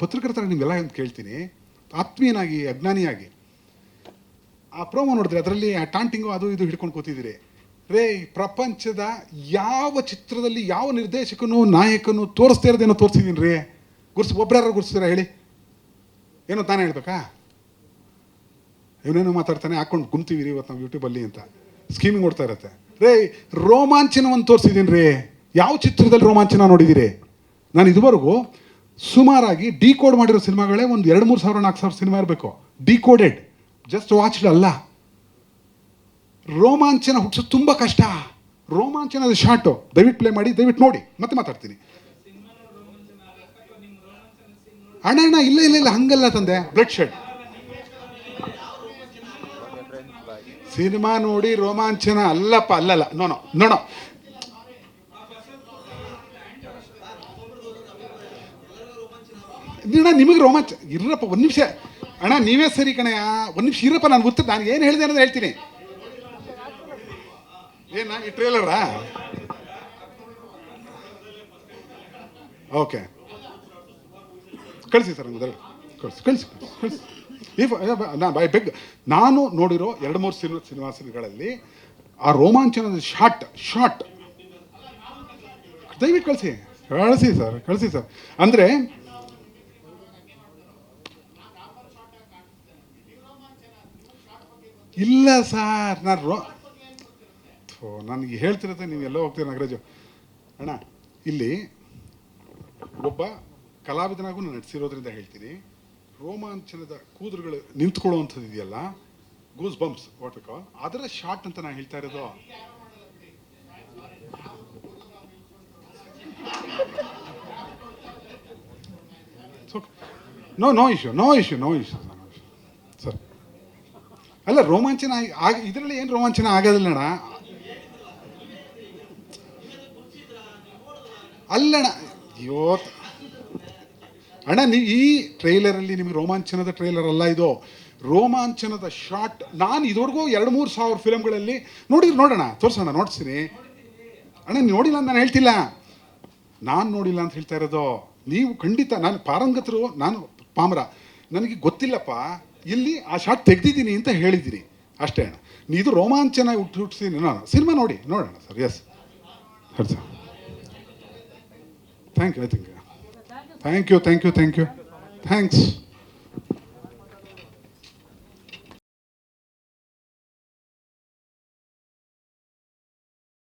ಪತ್ರಕರ್ತರ ನಿಮ್ಗೆಲ್ಲ ಅಂತ ಕೇಳ್ತೀನಿ? ಆತ್ಮೀಯನಾಗಿ, ಅಜ್ಞಾನಿಯಾಗಿ. ಆ ಪ್ರೋಮೋ ನೋಡಿದ್ರೆ ಅದರಲ್ಲಿ ಆ ಟಾಂಟಿಂಗು ಅದು ಇದು ಹಿಡ್ಕೊಂಡು ಕೂತಿದ್ದೀರಿ. ರೇ ಪ್ರಪಂಚದ ಯಾವ ಚಿತ್ರದಲ್ಲಿ ಯಾವ ನಿರ್ದೇಶಕನು, ನಾಯಕನು ತೋರಿಸ್ತಾ ಇರೋದೇನೋ ತೋರಿಸಿದ್ದೀನಿ ರೀ. ಗುರ್ಸ್ ಒಬ್ಬರಾರು ಗುರ್ಸ್ತೀರಾ ಹೇಳಿ? ಏನೋ ತಾನೇ ಹೇಳ್ಬೇಕಾ? ಇವನೇನೋ ಮಾತಾಡ್ತಾನೆ ಹಾಕೊಂಡು ಗುಮ್ತೀವಿ ಇವತ್ತು ನಾವು ಯೂಟ್ಯೂಬಲ್ಲಿ ಅಂತ. ಸ್ಕೀಮಿಂಗ್ ಓಡ್ತಾ ಇರತ್ತೆ. ರೇ ರೋಮಾಂಚನವನ್ನು ತೋರಿಸಿದ್ದೀನಿ ರೀ. ಯಾವ ಚಿತ್ರದಲ್ಲಿ ರೋಮಾಂಚನ ನೋಡಿದ್ದೀರಿ ನಾನು ಇದುವರೆಗೂ ಸುಮಾರಾಗಿ ಡಿಕೋಡ್ ಮಾಡಿರೋ ಸಿನಿಮಾಗಳೇ ಒಂದು ಎರಡು ಮೂರು ಸಾವಿರ ನಾಲ್ಕು ಸಾವಿರ ಸಿನಿಮಾ ಇರಬೇಕು. ಡಿಕೋಡೆಡ್. ಜಸ್ಟ್ ವಾಚ್ಡ್ ಅಲ್ಲ. ರೋಮಾಂಚನ ಹುಟ್ಟಿಸೋದು ತುಂಬ ಕಷ್ಟ. ರೋಮಾಂಚನದ ಶಾರ್ಟು ದಯವಿಟ್ಟು ಪ್ಲೇ ಮಾಡಿ, ದಯವಿಟ್ಟು ನೋಡಿ. ಮತ್ತೆ ಮಾತಾಡ್ತೀನಿ. ಅಣ್ಣ ಅಣ್ಣ, ಇಲ್ಲ ಇಲ್ಲ ಇಲ್ಲ, ಹಂಗಲ್ಲ ತಂದೆ. ಬ್ಲಡ್ ಶೆಡ್ ಸಿನಿಮಾ ನೋಡಿ ರೋಮಾಂಚನ ಅಲ್ಲಪ್ಪ, ಅಲ್ಲಲ್ಲ. ನೋನೋ ನೋಡೋ ಅಣ್ಣ ನಿಮಗೆ ರೋಮಾಂಚ. ಇರ್ರಪ್ಪ, ಒಂದು ನಿಮಿಷ. ಅಣ್ಣ, ನೀವೇ ಸರಿ ಕಣಯ್ಯ ಒಂದು ನಿಮಿಷ ಇರಪ್ಪ, ನಾನು ಉತ್ತರ ನಾನು ಏನು ಹೇಳಿದೆ ಅನ್ನೋದು ಹೇಳ್ತೀನಿ. ಏನ ಈ ಟ್ರೇಲರಾ ಓಕೆ ಕಳಿಸಿ ಸರ್ ಕಳ್ಸಿ, ಕಳಿಸಿ ಕಳಿಸಿ ಕಳಿಸಿ. ಬೈ ಬೆಗ್, ನಾನು ನೋಡಿರೋ ಎರಡು, ಮೂರು ಸಿನಿಮಾ ಸಿನಿಮಾ ಆ ರೋಮಾಂಚನದ ಶಾಟ್ ಶಾಟ್ ದಯವಿಟ್ಟು ಕಳಿಸಿ. ಕಳಿಸಿ ಸರ್ ಕಳಿಸಿ ಸರ್. ಅಂದರೆ ಇಲ್ಲ ಸರ್, ನಾನು ರೋ ಥೋ ನನಗೆ ಹೇಳ್ತಿರತ್ತೆ ನೀವು ಎಲ್ಲೋ ಹೋಗ್ತೀರ ನಾಗರಾಜು. ಅಣ್ಣ, ಇಲ್ಲಿ ಒಬ್ಬ ಕಲಾವಿದನಾಗೂ ನಾನು ನಟಿಸಿರೋದ್ರಿಂದ ಹೇಳ್ತೀನಿ. ರೋಮಾಂಚನದ ಕೂದಲುಗಳು ನಿಂತ್ಕೊಳ್ಳುವಂಥದ್ದು ಇದೆಯಲ್ಲ ಗೂಸ್ ಬಂಪ್ಸ್ ವಾಟ್ ಅದರ ಶಾರ್ಟ್ ಅಂತ ನಾನು ಹೇಳ್ತಾ ಇರೋದು. No no issue no issue no issue ಅಲ್ಲ, ರೋಮಾಂಚನ ಆಗಿ- ಇದರಲ್ಲಿ ಏನು ರೋಮಾಂಚನ ಆಗೋದಿಲ್ಲ ಅಣ್ಣ ಅಲ್ಲಣ್ಣ ಅಯ್ಯೋ. ಅಣ್ಣ ನೀವು ಈ ಟ್ರೈಲರಲ್ಲಿ ನಿಮಗೆ ರೋಮಾಂಚನದ ಟ್ರೈಲರ್ ಅಲ್ಲ ಇದು. ರೋಮಾಂಚನದ ಶಾರ್ಟ್ ನಾನು ಇದುವರೆಗೂ ಎರಡು ಮೂರು ಸಾವಿರ ಫಿಲಮ್ಗಳಲ್ಲಿ ನೋಡಿದ್ರು ನೋಡೋಣ ತೋರಿಸೋಣ ನೋಡ್ತೀನಿ ಅಣ್ಣ ನೋಡಿಲ್ಲ ಅಂತ ನಾನು ಹೇಳ್ತಿಲ್ಲ. ನಾನು ನೋಡಿಲ್ಲ ಅಂತ ಹೇಳ್ತಾ ಇರೋದು. ನೀವು ಖಂಡಿತ, ನಾನು ಪಾರಂಗತರು, ನಾನು ಪಾಮರ. ನನಗೆ ಗೊತ್ತಿಲ್ಲಪ್ಪ. ಇಲ್ಲಿ ಆ ಶಾಟ್ ತೆಗ್ದಿದ್ದೀನಿ ಅಂತ ಹೇಳಿದ್ದೀನಿ ಅಷ್ಟೇ ಅಣ್ಣ. ಇದು ರೋಮಾಂಚನ ಹುಟ್ಟು ನಾನು ಸಿನಿಮಾ ನೋಡಿ, ನೋಡೋಣ sir. Yes sir thank you I think thank you thank you thank you thanks